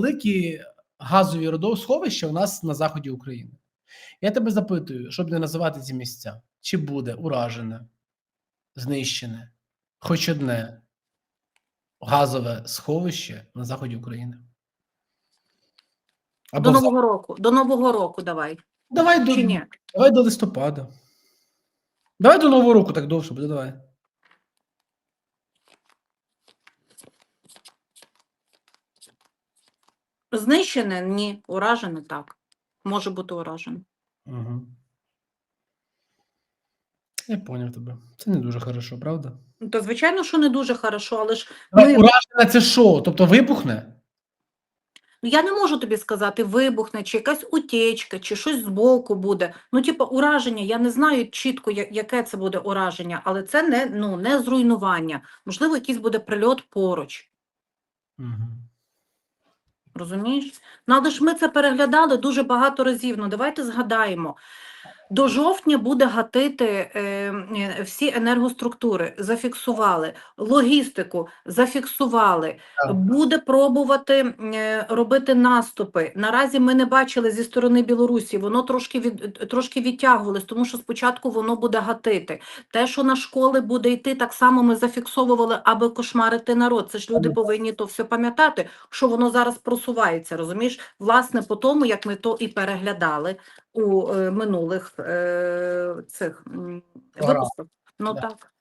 великі газові родосховища у нас на заході України. Я тебе запитую, щоб не називати ці місця, чи буде уражене, знищене хоч одне газове сховище на заході України? Або До Нового року. До Нового року давай. Давай до, Чи ні? давай до листопада. Давай до Нового року так довше буде, давай. Знищене? Ні. Уражене так. Може бути уражене. Угу. Я поняв тебе. Це не дуже хорошо, правда? Ну, То звичайно, що не дуже хорошо, але ж Ну, ми, Уражене це що? Тобто вибухне? ну, я не можу тобі сказати, вибухне, чи якась утечка, чи щось збоку буде. Ну, типу, ураження, я не знаю чітко, я- яке це буде ураження, але це не, ну, не зруйнування. Можливо, якийсь буде прильот поруч. Угу. Розумієш? Ну, але ж ми це переглядали дуже багато разів. Ну, давайте згадаємо. До жовтня буде гатити е, е, всі енергоструктури, зафіксували, логістику зафіксували, Так. буде пробувати е, робити наступи. Наразі ми не бачили зі сторони Білорусі, воно трошки від трошки відтягувалось, тому що спочатку воно буде гатити. Те, що на школи буде йти, так само ми зафіксовували, аби кошмарити народ. Це ж люди повинні то все пам'ятати, що воно зараз просувається. Розумієш, власне, по тому, як ми то і переглядали у е, минулих цих випусків. Ну Да. так.